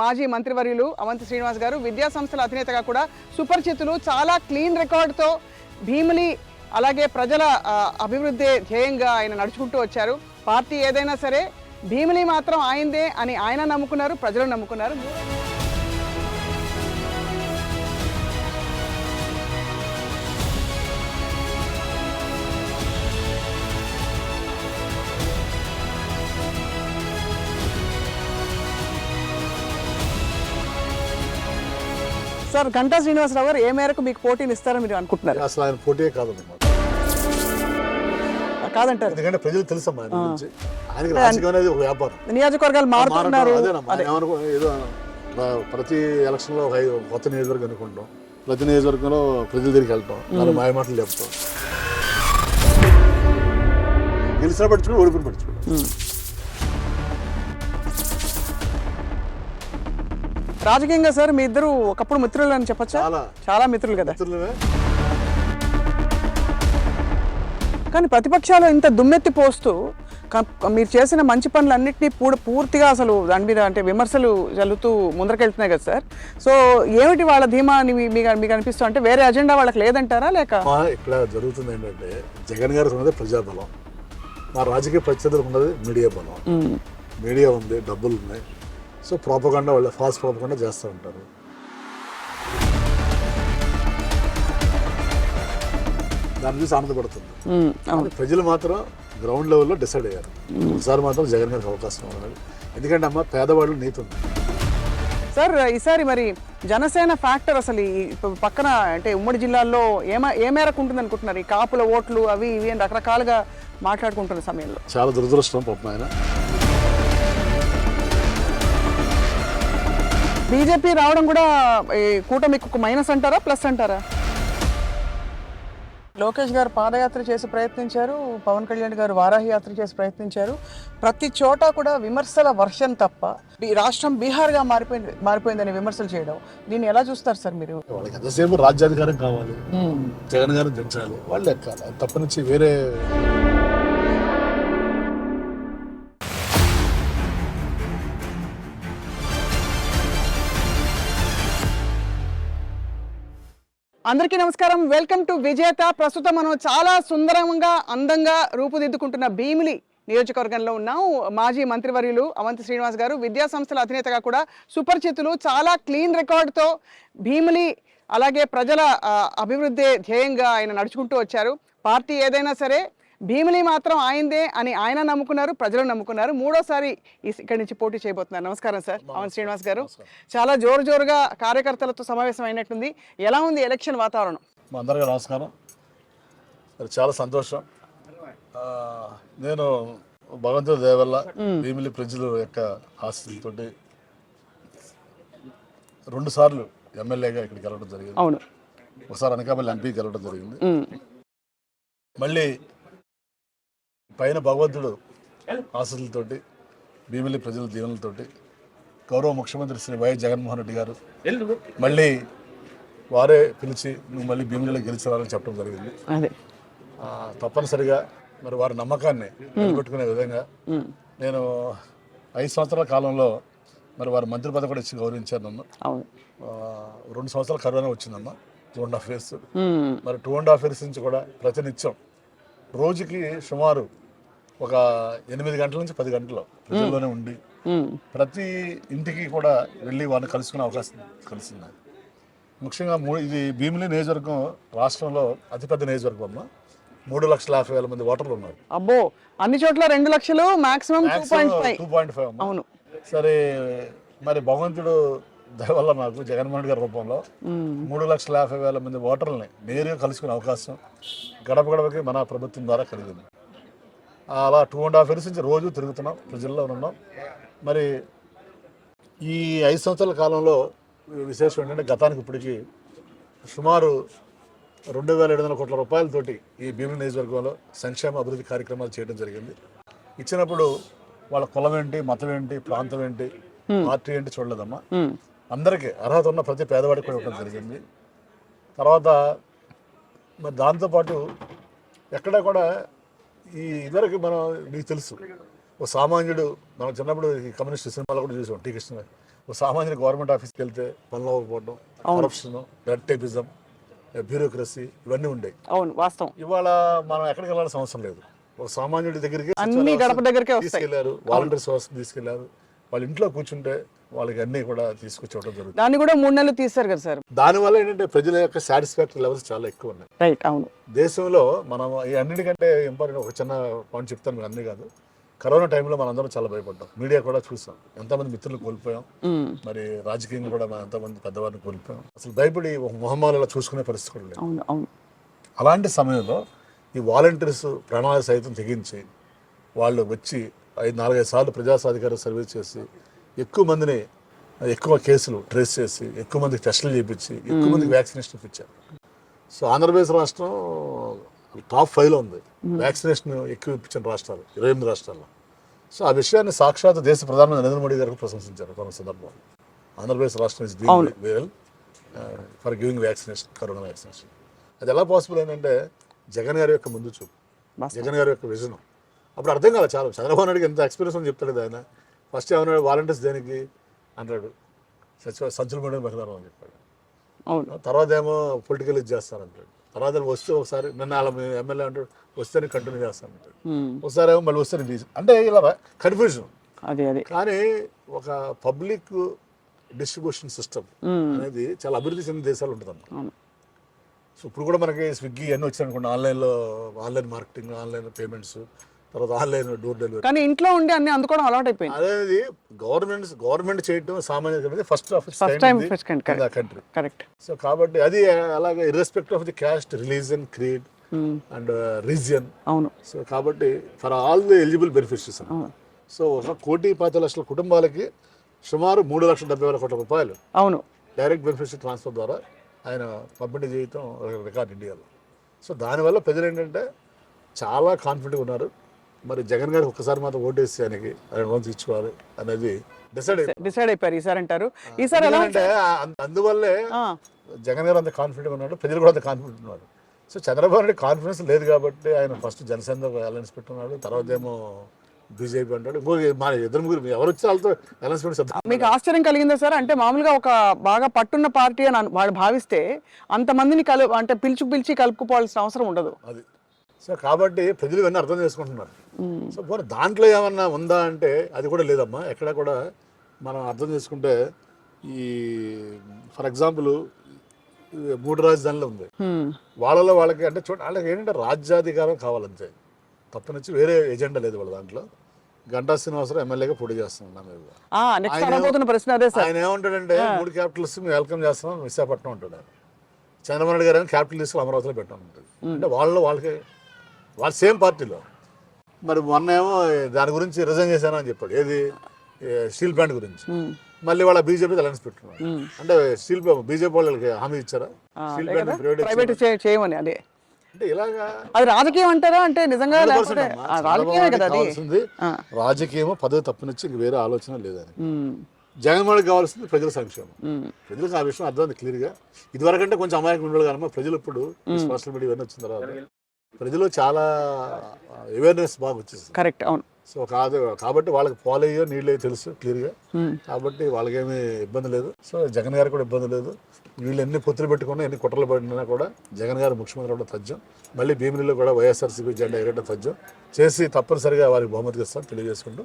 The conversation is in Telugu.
మాజీ మంత్రివర్యులు అవంతి శ్రీనివాస్ గారు విద్యా సంస్థల అధినేతగా కూడా సుపరిచితులు చాలా క్లీన్ రికార్డుతో భీమిలి అలాగే ప్రజల అభివృద్ధి ధ్యేయంగా ఆయన నడుచుకుంటూ వచ్చారు. పార్టీ ఏదైనా సరే భీమిలి మాత్రం ఆయిందే అని ఆయన నమ్ముకున్నారు ప్రజలు నమ్ముకున్నారు. సార్ గంటా శ్రీనివాసరావు గారు ఏ మేరకు మీకు పోటీని ఇస్తారని మీరు అనుకుంటున్నారు? అసలు ఆయన పోటీ కాదన్నమాట కాదంటారు. ఎందుకంటే ప్రజలకు తెలుసమ్మా ఆయన గురించి. ఆయనకి రాజకీయం అనేది ఒక వ్యాపారం. నియోజకవర్గాలు మారుతున్నారు. అదేనమ్మా ఆయన ఏమనుకో ఏదో ప్ర- ప్రతి ఎలక్షన్లో ఒక ఐదు కొత్త నియోజకవర్గం అనుకుంటాం. ప్రతి నియోజకవర్గంలో ప్రజల దగ్గరికి వెళ్తాం. నాలుగు మాయ మాటలు చెప్తాం గెలిచిన పట్టించుకుని ఓడిపోయిన పట్టించుకుంటాం రాజకీయంగా సార్ మీ ఇద్దరు ఒకప్పుడు మిత్రులు అని చెప్పచ్చా? చాలా. చాలా మిత్రులు కదా. కానీ ప్రతిపక్షాలు ఇంత దుమ్మెత్తి పోస్తూ మీరు చేసిన మంచి పనులన్నింటినీ పూడ పూర్తిగా అసలు దాని మీద అంటే విమర్శలు జల్లుతూ ముందరకెళ్తున్నాయి కదా సార్. సో ఏమిటి వాళ్ళ ధీమా అని మీకు మీకు అనిపిస్తుంది అంటే వేరే అజెండా వాళ్ళకి లేదంటారా లేక? ఇక్కడ జరుగుతుంది ఏంటంటే జగన్ గారికి ఉన్నది ప్రజాబలం. మా రాజకీయ ప్రత్యర్థులకు ఉన్నది మీడియా బలం. మీడియా ఉంది డబ్బులు ఉన్నాయి. సో ప్రోపకుండా వాళ్ళు ఫాస్ట్ ప్రోపకుండా చేస్తూ ఉంటారు. దాని చూసి ఆనందపడుతుంది. ప్రజలు మాత్రం గ్రౌండ్ లెవెల్లో డిసైడ్ అయ్యారు. ఒకసారి మాత్రం జగన్ గారికి అవకాశం ఉన్నది. ఎందుకంటే అమ్మ పేదవాళ్ళు నీతి ఉంది. సార్ ఈసారి మరి జనసేన ఫ్యాక్టర్ అసలు ఈ పక్కన అంటే ఉమ్మడి జిల్లాల్లో ఏమ ఏ మేరకు ఉంటుంది అనుకుంటున్నారు? ఈ కాపుల ఓట్లు అవి ఇవి అని రకరకాలుగా మాట్లాడుకుంటున్న సమయంలో. చాలా దురదృష్టం పాపం ఆయన. బీజేపీ రావడం కూడా ఈ కూటమికి ఒక మైనస్ అంటారా ప్లస్ అంటారా? లోకేష్ గారు పాదయాత్ర చేసి ప్రయత్నించారు పవన్ కళ్యాణ్ గారు వారాహి యాత్ర చేసి ప్రయత్నించారు. ప్రతి చోట కూడా విమర్శల వర్షం తప్ప ఈ రాష్ట్రం బీహార్గా మారిపోయింది మారిపోయిందని విమర్శలు చేయడం. దీన్ని ఎలా చూస్తారు సార్ మీరు? వాళ్ళకి ఎంతసేపు రాజ్యాధికారం కావాలి. జగన్ గారిని దించాలి. వాళ్ళు ఎక్కాలి తప్ప నుంచి వేరే అందరికీ నమస్కారం. వెల్కమ్ టు విజేత. ప్రస్తుతం మనం చాలా సుందరంగా అందంగా రూపుదిద్దుకుంటున్న భీమిలి నియోజకవర్గంలో ఉన్నాం. మాజీ మంత్రివర్యులు అవంతి శ్రీనివాస్ గారు విద్యా సంస్థల అధినేతగా కూడా సుపరిచితులు చాలా క్లీన్ రికార్డుతో భీమిలి అలాగే ప్రజల అభివృద్ధి ధ్యేయంగా ఆయన నడుచుకుంటూ వచ్చారు. పార్టీ ఏదైనా సరే భీమిలి మాత్రం ఆయనదే అని ఆయన నమ్ముకున్నారు ప్రజలు నమ్ముకున్నారు. మూడోసారి ఇక్కడి నుంచి పోటీ చేయబోతున్నారు. నమస్కారం సార్. అవంతి శ్రీనివాస్ గారు. చాలా జోరు జోరుగా కార్యకర్తలతో సమావేశం అయినట్టుంది. ఎలా ఉంది ఎలక్షన్ వాతావరణం? అందరికీ నమస్కారం. చాలా సంతోషం. నేను భగవంతుడి దయ వల్ల భీమిలి ప్రజల యొక్క ఆశలతోటి రెండు సార్లు ఎమ్మెల్యేగా ఇక్కడికి వెళ్ళడం జరిగింది. అవును. ఒకసారి అనకాపల్లి ఎంపీకి వెళ్ళడం జరిగింది. మళ్ళీ పైన భగవంతుడు ఆశలతోటి భీమిలి ప్రజల దీవెనలతోటి గౌరవ ముఖ్యమంత్రి శ్రీ వైఎస్ జగన్మోహన్ రెడ్డి గారు మళ్ళీ వారే పిలిచి నువ్వు మళ్ళీ భీమిలిలో గెలిచారని చెప్పడం జరిగింది. తప్పనిసరిగా మరి వారి నమ్మకాన్ని నిలబెట్టుకునే విధంగా నేను ఐదు సంవత్సరాల కాలంలో మరి వారి మంత్రి పదవి కూడా ఇచ్చి గౌరవించారు నన్ను. రెండు సంవత్సరాలు కరోనా వచ్చిందమ్మా టూ అండ్ హాఫ్ ఇయర్స్. మరి టూ అండ్ హాఫ్ ఇయర్స్ నుంచి కూడా ప్రతినిత్యం రోజుకి సుమారు ఒక ఎనిమిది గంటల నుంచి పది గంటలు ప్రజల్లోనే ఉండి ప్రతి ఇంటికి కూడా వెళ్ళి వారిని కలుసుకునే అవకాశం కలిసింది. ముఖ్యంగా మూ ఇది భీమిలి నియోజకవర్గం రాష్ట్రంలో అతిపెద్ద నియోజకవర్గం అమ్మ. మూడు లక్షల యాభై వేల మంది ఓటర్లు ఉన్నారు. అబ్బో అన్ని చోట్ల రెండు లక్షలు మాక్సిమం టూ పాయింట్ ఫైవ్ అవును. సరే మరి భగవంతుడు దయ వల్ల నాకు జగన్మోహన్ గారి రూపంలో మూడు లక్షల యాభై వేల మంది ఓటర్లని నేరుగా కలుసుకునే అవకాశం గడప గడపకి మన ప్రభుత్వం ద్వారా కలిగింది. అలా టూ అండ్ హాఫ్ ఇయర్స్ నుంచి రోజు తిరుగుతున్నాం ప్రజల్లో ఉన్నాం. మరి ఈ ఐదు సంవత్సరాల కాలంలో విశేషం ఏంటంటే గతానికి ఇప్పటికి సుమారు రెండు వేల ఏడు వందల కోట్ల రూపాయలతోటి ఈ భీమిలి నియోజకవర్గంలో సంక్షేమ అభివృద్ధి కార్యక్రమాలు చేయడం జరిగింది. ఇచ్చినప్పుడు వాళ్ళ కులం ఏంటి మతం ఏంటి ప్రాంతం ఏంటి పార్టీ ఏంటి చూడలేదమ్మా. అందరికీ అర్హత ఉన్న ప్రతి పేదవాడికి కూడా ఇవ్వడం జరిగింది. తర్వాత మరి దాంతోపాటు ఎక్కడ కూడా ఈ ఇదివరకు మనం నీకు తెలుసు. ఒక సామాన్యుడు మనం చిన్నప్పుడు ఈ కమ్యూనిస్ట్ సినిమాలో కూడా చూసాం టీ కృష్ణ. ఒక సామాన్యుడు గవర్నమెంట్ ఆఫీస్కి వెళ్తే పనులు అవ్వకపోవడం కరప్షన్ రెడ్ టేపిజం బ్యూరోక్రసీ ఇవన్నీ ఉండేవి. అవును వాస్తవం. ఇవాళ మనం ఎక్కడికి వెళ్ళాల్సిన అవసరం లేదు. ఒక సామాన్యుడి దగ్గరికి అన్ని గడప దగ్గరికే తీసుకెళ్ళారు వాలంటీర్స్ తీసుకెళ్ళారు. వాళ్ళ ఇంట్లో కూర్చుంటే వాళ్ళకి అన్ని కూడా తీసుకొచ్చేవడం జరుగుతుంది. దాన్ని కూడా మూడు నెలలు తీస్తారు కదా సార్. దానివల్ల ఏంటంటే ప్రజల యొక్క సాటిస్ఫాక్టరీ లెవెల్స్ చాలా ఎక్కువ ఉన్నాయి. రైట్ అవును. దేశంలో మనం ఈ అన్నిటికంటే ఇంపార్టెంట్ ఒక చిన్న పాయింట్ చెప్తాను మీకు అన్నీ కాదు. కరోనా టైంలో మనందరం చాలా భయపడ్డాం. మీడియా కూడా చూసాం. ఎంతమంది మిత్రులు కోల్పోయాం. మరి రాజకీయంగా కూడా మనం ఎంతమంది పెద్దవారిని కోల్పోయాం. అసలు భయపడి ఒక మొహమ్మాలలో చూసుకునే పరిస్థితి కూడా లేదు. అలాంటి సమయంలో ఈ వాలంటీర్స్ ప్రణాళిక సైతం తెగించి వాళ్ళు వచ్చి ఐదు నాలుగైదు సార్లు ప్రజాసాధికార సర్వీస్ చేసి ఎక్కువ మందిని ఎక్కువ కేసులు ట్రేస్ చేసి ఎక్కువ మందికి టెస్టులు చేయించి ఎక్కువ మందికి వ్యాక్సినేషన్ ఇప్పించారు. సో ఆంధ్రప్రదేశ్ రాష్ట్రం టాప్ ఫైవ్లో ఉంది. వ్యాక్సినేషన్ ఎక్కువ ఇప్పించిన రాష్ట్రాలు ఇరవై ఎనిమిది రాష్ట్రాల్లో. సో ఆ విషయాన్ని సాక్షాత్ దేశ ప్రధానమంత్రి నరేంద్ర మోడీ గారికి ప్రశంసించారు కొన్ని సందర్భంలో. ఆంధ్రప్రదేశ్ రాష్ట్రం is doing well for giving vaccination corona vaccination అది ఎలా పాసిబుల్ ఏంటంటే జగన్ గారి యొక్క ముందు చూపు. జగన్ గారి యొక్క విజన్ అప్పుడు అర్థం కాలేదు చాలా. చంద్రబాబు నాయుడుకి ఎంత ఎక్స్పీరియన్స్ అని చెప్తాడు కదా ఆయన. ఫస్ట్ ఏమన్నాడు? వాలంటీర్స్ దేనికి? అంటాడు. సచివ సంచుల మీడియం పెడతాను అని చెప్పాడు. అవును. తర్వాత ఏమో పొలిటికల్ ఇది చేస్తానంటాడు తర్వాత వస్తే ఒకసారి నన్ను వాళ్ళ ఎమ్మెల్యే అంటాడు వస్తేనే కంటిన్యూ చేస్తానంటాడు ఒకసారి ఏమో మళ్ళీ వస్తేనే తీసి అంటే ఇలా కన్ఫ్యూజన్. కానీ ఒక పబ్లిక్ డిస్ట్రిబ్యూషన్ సిస్టమ్ అనేది చాలా అభివృద్ధి చెందిన దేశాలు అవును. సో ఇప్పుడు కూడా మనకి స్విగ్గీ అన్నీ వచ్చాయి అనుకోండి ఆన్లైన్లో ఆన్లైన్ మార్కెటింగ్ ఆన్లైన్ పేమెంట్స్ తర్వాత ఆన్లైన్ డోర్ డెలివరీ. కానీ ఇంట్లో ఉండి అన్ని అందుకోవడం అలవాటు అయిపోయింది అనేది గవర్నమెంట్ గవర్నమెంట్ చేయడం సామాన్య first of first time country correct so కాబట్టి అది అలాగే irrespect of the caste religion creed and region అవును. సో కాబట్టి for all the eligible beneficiaries so ఒక కోటి పాతి లక్షల కుటుంబాలకి సుమారు మూడు లక్షల డెబ్బై వేల కోట్ల రూపాయలు అవును. డైరెక్ట్ బెనిఫిషరీ ట్రాన్స్ఫర్ ద్వారా ఆయన పంపిణీ చేయటం రికార్డ్ ఇండియాలో. సో దానివల్ల ప్రజలు ఏంటంటే చాలా కాన్ఫిడెంట్గా ఉన్నారు. మరి జగన్ గారికి ఒక్కసారి మాత్రం ఓటేసి ఆయనకి ఆయన రుణం తీర్చుకోవాలి అనేది డిసైడ్ డిసైడ్ అయిపోయారు. ఈసారి అంటారు. ఈసారి ఎలా అంటే అందువల్లే జగన్ గారు అంత కాన్ఫిడెంట్ ఉన్నాడు ప్రజలు కూడా అంత కాన్ఫిడెంట్ ఉన్నారు. సో చంద్రబాబు నాయుడు కాన్ఫిడెన్స్ లేదు కాబట్టి ఆయన ఫస్ట్ జనసేనతో అలయన్స్ పెట్టున్నాడు తర్వాత ఏమో బీజేపీ అంటాడు. మా ఇద్దరు ముగ్గురు ఎవరు వచ్చి వాళ్ళతో అలయన్స్ పెట్టి మీకు ఆశ్చర్యం కలిగిందా సార్? అంటే మామూలుగా ఒక బాగా పట్టున్న పార్టీ అని వాడు భావిస్తే అంతమందిని కలు అంటే పిలిచి పిలిచి కలుపుకోవాల్సిన అవసరం ఉండదు. అది. సో కాబట్టి ప్రజలు ఇవన్నీ అర్థం చేసుకుంటున్నారు. సో పోనీ దాంట్లో ఏమన్నా ఉందా అంటే అది కూడా లేదమ్మా. ఎక్కడ కూడా మనం అర్థం చేసుకుంటే ఈ ఫర్ ఎగ్జాంపుల్ మూడు రాజధానులు ఉంది. వాళ్ళలో వాళ్ళకి అంటే చూడ వాళ్ళకి ఏంటంటే రాజ్యాధికారం కావాలంతే. తప్పనిచ్చి వేరే ఎజెండా లేదు వాళ్ళ దాంట్లో. గంటా శ్రీనివాసరావు ఎమ్మెల్యేగా పోటీ చేస్తున్నాం ప్రశ్న అదే ఆయన ఏమంటాడంటే మూడు క్యాపిటల్స్ మేము వెల్కమ్ చేస్తున్నాం విశాఖపట్నం అంటాడు చంద్రబాబు నాయుడు గారు క్యాపిటల్ తీసుకుని అమరావతిలో పెట్టాం ఉంటుంది అంటే వాళ్ళు వాళ్ళకి వాళ్ళ సేమ్ పార్టీలో. మరి మొన్న ఏమో దాని గురించి రిజైన్ చేశాను అని చెప్పాడు. ఏది? స్టీల్ ప్లాంట్ గురించి. మళ్ళీ వాళ్ళ బీజేపీ అలయన్స్ పెట్టుకున్నారు. అంటే స్టీల్ బీజేపీ వాళ్ళకి హామీ ఇచ్చారా? స్టీల్ ప్లాంట్ ప్రైవేట్ చేయమని అదే. అంటే ఇలాగా అది రాజకీయం అంటారా? అంటే నిజంగా 100% లేకపోతే అమ్మా. ఆ, చంద్రబాబు రాజకీయమే కదా అది. రాజకీయమో పదవి తప్పనిచ్చి ఇంక వేరే ఆలోచన లేదని. హ్మ్. జగన్మోహన్కి కావాల్సింది ప్రజల సంక్షేమం. ప్రజలకు ఆ విషయం అర్థమైంది క్లియర్గా. ఇదివరకంటే కొంచెం అమాయకం ఉండేది కానీ ప్రజలు ఇప్పుడు సోషల్ మీడియా ఇవన్నీ వచ్చిన తర్వాత. ప్రజలు చాలా అవేర్నెస్ బాగా వచ్చేసింది. కరెక్ట్ అవును. సో కాదు కాబట్టి వాళ్ళకి ఫాలో అయ్యో నీళ్ళు అయ్యో తెలుసు క్లియర్గా హ్మ్. కాబట్టి వాళ్ళకేమీ ఇబ్బంది లేదు. సో జగన్ గారికి కూడా ఇబ్బంది లేదు. వీళ్ళు ఎన్ని పొత్తులు పెట్టుకున్నా ఎన్ని కుట్రలు పడినా కూడా జగన్ గారు ముఖ్యమంత్రి అవడం తథ్యం. మళ్ళీ భీమిలిలో కూడా వైఎస్ఆర్సీపీ జెండా ఎగరడం తథ్యం. చేసి తప్పనిసరిగా వారికి బహుమతికి ఇస్తాం తెలియజేసుకుంటూ.